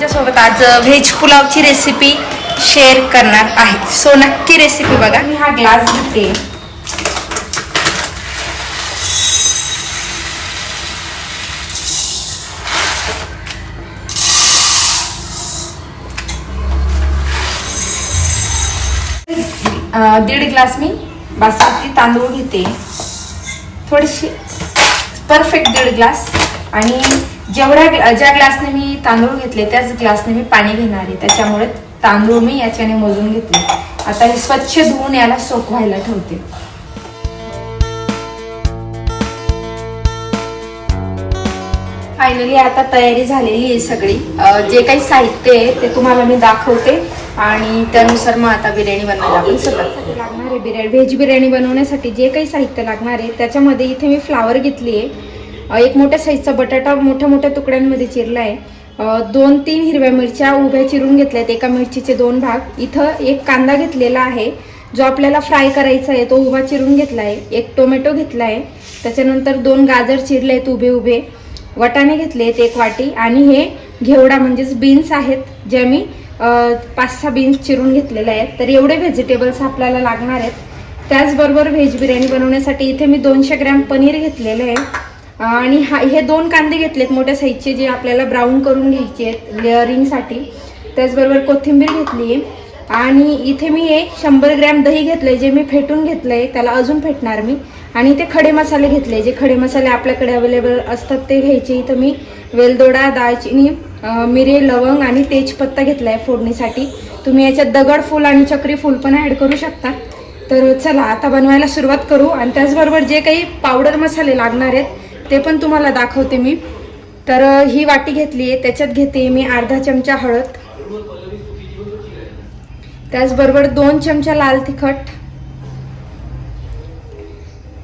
तुमच्यासोबत आज veg पुलावची recipe share करणार आहे. सो नक्की रेसिपी बघा. मी हा ग्लास घेते. दीड ग्लास मी बासमती तांदूळ घेते. थोडीशी परफेक्ट दीड ग्लास आणि जेवढ्या ज्या ग्लासने मी तांदूळ घेतले त्याच ग्लासने मी पाणी घेणार आहे. त्याच्यामुळे तांदूळ मी याच्याने मोजून घेतले. आता हे स्वच्छ धुवून याला सोक व्हायला ठेवते. फायनली आता तयारी झालेली आहे सगळी. जे काही साहित्य आहे ते तुम्हाला मी दाखवते. आणि त्यानुसार मग आता बिर्याणी बनवायला आपण सुरुवात लागणार आहे बिर्याणी. व्हेज बिर्याणी बनवण्यासाठी जे काही साहित्य लागणार आहे त्याच्यामध्ये इथे मी फ्लावर घेतली आहे. एक मोठ्या साईजचा बटाटा मोठ्या मोठ्या तुकड्यांमध्ये चिरला आहे. दोन तीन हिरव्या मिरच्या उभ्या चिरून घेतल्या आहेत एका मिरचीचे दोन भाग. इथं एक कांदा घेतलेला आहे. जो आपल्याला फ्राय करायचा आहे तो उभा चिरून घेतला आहे एक टोमॅटो घेतला आहे त्याच्यानंतर दोन गाजर चिरले आहेत उभे उभे. वटाणे आहेत एक वाटी. आणि हे घेवडा म्हणजेच बीन्स आहेत जे मी पाच सहा बीन्स चिरून घेतलेले आहेत. तर एवढे व्हेजिटेबल्स आपल्याला लागणार आहेत. त्याचबरोबर व्हेज बिर्याणी बनवण्यासाठी इथे मी दोनशे ग्रॅम पनीर घेतलेलं आहे. आणि हा हे दोन कांदे घेतलेत मोठ्या साईजचे जे आपल्याला ब्राऊन करून घ्यायचे आहेत लेअरिंगसाठी त्याचबरोबर कोथिंबीर घेतली. आहे आणि इथे मी एक शंभर ग्रॅम दही घेतलंय जे मी फेटून घेतलंय त्याला अजून फेटणार मी. आणि इथे खडे मसाले घेतले जे खडे मसाले आपल्याकडे अवेलेबल असतात ते घ्यायचे. इथं मी वेलदोडा दालचिनी मिरे लवंग आणि तेजपत्ता घेतलाय फोडणीसाठी. तुम्ही याच्यात दगड फूल आणि चक्री फूल पण ॲड करू शकता. तर चला आता बनवायला सुरुवात करू. आणि त्याचबरोबर जे काही पावडर मसाले लागणार आहेत ते पण तुम्हाला दाखवते मी. तर ही वाटी घेतली आहे त्याच्यात घेते मी अर्धा चमचा हळद. त्याचबरोबर दोन चमचा लाल तिखट.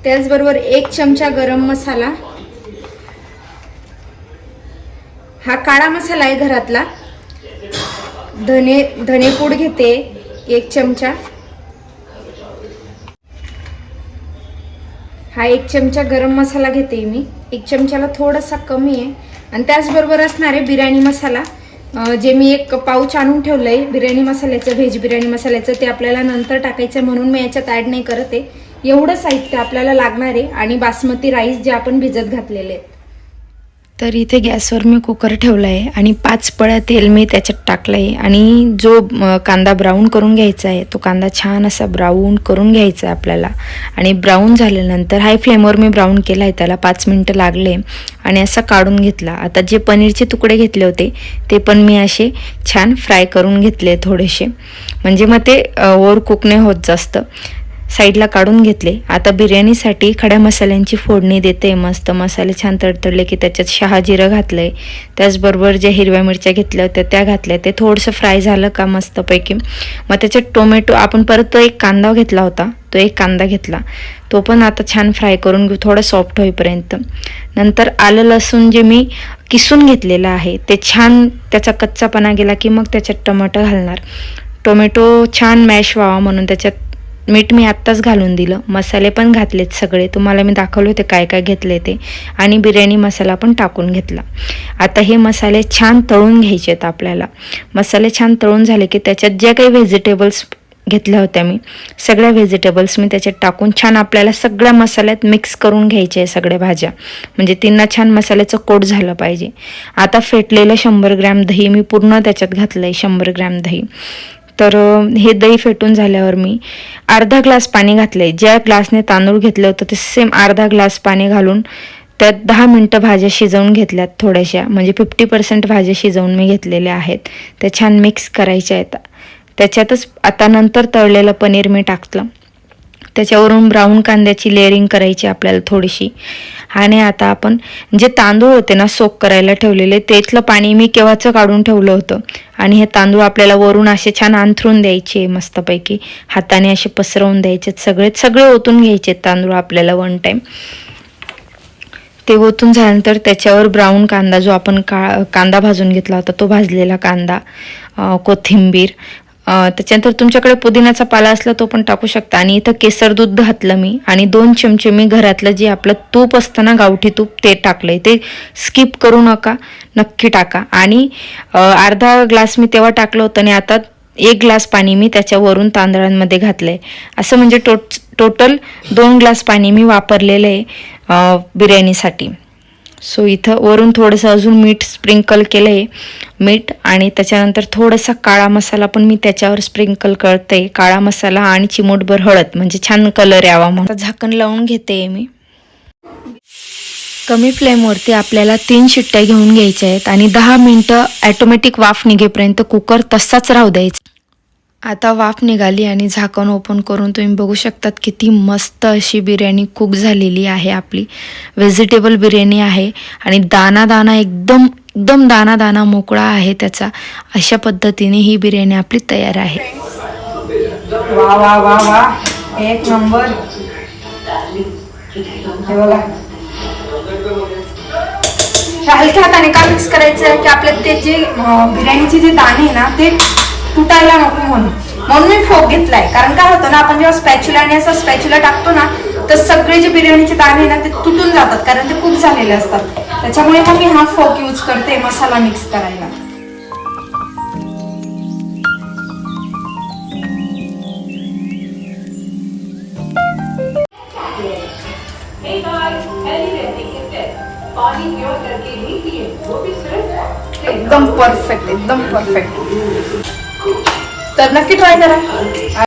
त्याचबरोबर एक चमचा गरम मसाला. हा काळा मसाला आहे घरातला. धने धनेपूड घेते एक चमचा. हा एक चमचा गरम मसाला घेते मी. एक चमच्याला थोडासा कमी आहे. आणि त्याचबरोबर असणार आहे बिर्याणी मसाला. जे मी एक पाऊच आणून ठेवलं आहे बिर्याणी मसाल्याचं व्हेज बिर्याणी मसाल्याचं ते आपल्याला नंतर टाकायचं आहे म्हणून मी याच्यात ॲड नाही करत आहे. एवढं साहित्य आपल्याला लागणार आहे आणि बासमती राईस जे आपण भिजत घातलेले आहेत तर इथे गॅसवर मी कुकर ठेवला आहे आणि पाच पळ्या तेल मी त्याच्यात टाकलं आहे आणि जो कांदा ब्राऊन करून घ्यायचा आहे तो कांदा छान असा ब्राऊन करून घ्यायचा आहे आपल्याला. आणि ब्राऊन झाल्यानंतर हाय फ्लेमवर मी ब्राऊन केला आहे त्याला पाच मिनटं लागले. आणि असा काढून घेतला. आता जे पनीरचे तुकडे घेतले होते ते पण मी असे छान फ्राय करून घेतले थोडेसे. म्हणजे मग ते ओवर कुक नाही होत जास्त. साईडला काढून घेतले. आता बिर्याणीसाठी खड्या मसाल्यांची फोडणी देते. मस्त मसाले छान तडतडले की त्याच्यात शहा जिरं घातलंय. त्याचबरोबर ज्या हिरव्या मिरच्या घेतल्या होत्या त्या घातल्या. ते थोडंसं फ्राय झालं का मस्तपैकी. मग त्याच्यात टोमॅटो आपण परत तो एक कांदा घेतला होता. तो एक कांदा घेतला. तो पण आता छान फ्राय करून घेऊ. थोडं सॉफ्ट होईपर्यंत. नंतर आलं लसूण जे मी किसून घेतलेलं आहे ते छान त्याचा कच्चापणा गेला की मग त्याच्यात टोमॅटो घालणार. टोमॅटो छान मॅश व्हावा म्हणून त्याच्यात मीठ मी आत्ताच घालून दिलं. मसाले पण घातलेत सगळे. तुम्हाला मी दाखवले होते काय काय घेतले ते. आणि बिर्याणी मसाला पण टाकून घेतला. आता हे मसाले छान तळून घ्यायचे आहेत आपल्याला. मसाले छान तळून झाले की त्याच्यात ज्या काही व्हेजिटेबल्स घेतल्या होत्या मी सगळ्या व्हेजिटेबल्स मी त्याच्यात टाकून छान आपल्याला सगळ्या मसाल्यात मिक्स करून घ्यायचे आहे सगळ्या भाज्या. म्हणजे त्यांना छान मसाल्याचं कोट झालं पाहिजे. आता फेटलेलं शंभर ग्रॅम दही मी पूर्ण त्याच्यात घातलं आहे शंभर ग्रॅम दही. तर हे दही फेटून झाल्यावर मी अर्धा ग्लास पाणी घातलंय. ज्या ग्लासने तांदूळ घेतलं होतं ते सेम अर्धा ग्लास पाणी घालून त्यात दहा मिनटं भाज्या शिजवून घेतल्यात थोड्याशा. म्हणजे फिफ्टी पर्सेंट भाज्या शिजवून मी घेतलेल्या आहेत. त्या छान मिक्स करायच्या आहेत. त्याच्यातच आता नंतर तळलेलं पनीर मी टाकलं. त्याच्यावरून ब्राऊन कांद्याची लेअरिंग करायची आपल्याला थोडीशी. आणि आता आपण जे तांदूळ होते ना सोक करायला ठेवलेले तेथलं पाणी मी केव्हाचं काढून ठेवलं होतं? आणि हे तांदूळ आपल्याला वरून असे छान अंथरून द्यायचे मस्तपैकी. हाताने असे पसरवून द्यायचे सगळे सगळे ओतून घ्यायचे तांदूळ आपल्याला वन टाईम ते ओतून झाल्यानंतर त्याच्यावर ब्राऊन कांदा जो आपण का कांदा भाजून घेतला होता तो भाजलेला कांदा कोथिंबीर त्याच्यानंतर तुमच्याकडे पुदिन्याचा पाला असला तो पण टाकू शकता. आणि इथं केसर दूध घातलं मी. आणि दोन चमचे मी घरातलं जे आपलं तूप असतं ना गावठी तूप ते टाकलंय. ते स्किप करू नका. नक्की टाका. आणि अर्धा ग्लास मी तेव्हा टाकलं होतं आणि आता एक ग्लास पाणी मी त्याच्यावरून तांदळांमध्ये घातलंय. असं म्हणजे टोट टोटल दोन ग्लास पाणी मी वापरलेलं आहे बिर्याणीसाठी. सो इथं वरून थोडंसं अजून मीठ स्प्रिंकल केलं आहे मीठ आणि त्याच्यानंतर थोडासा काळा मसाला पण मी त्याच्यावर स्प्रिंकल करते. काळा मसाला आणि चिमूटभर हळद म्हणजे छान कलर यावा म्हणून. झाकण लावून घेते मी. कमी फ्लेमवरती आपल्याला तीन शिट्ट्या घेऊन घ्यायच्या आहेत आणि दहा मिनटं ॲटोमॅटिक वाफ निघेपर्यंत कुकर तसाच राहू द्यायचा. आता वाफ निघाली आणि झाकण ओपन करून तुम्ही बघू शकतात किती मस्त अशी बिर्याणी कुक झालेली आहे आपली. व्हेजिटेबल बिर्याणी आहे आणि दाना दाना एकदम एकदम दाना दाना मोकळा आहे त्याचा. अशा पद्धतीने ही बिर्याणी आपली तयार आहे. वा वा वा वा. एक नंबर. हलक्या हाताने का मिक्स करायचं की आपल्या ते जे बिर्याणीचे जे दाणे आहे ना ते तुटायला नको म्हणून. म्हणून मी फोक घेतलाय. कारण काय होतं ना आपण जेव्हा स्पॅच्युला आणि असं स्पॅच्युला टाकतो ना तर सगळे जे बिर्याणीचे दाणे आहे ना ते तुटून जातात. कारण ते खूप झालेले असतात. त्याच्यामुळे मग मी हा फोक यूज करते मसाला मिक्स करायला. एकदम परफेक्ट एकदम परफेक्ट तर नक्की ट्राय करा.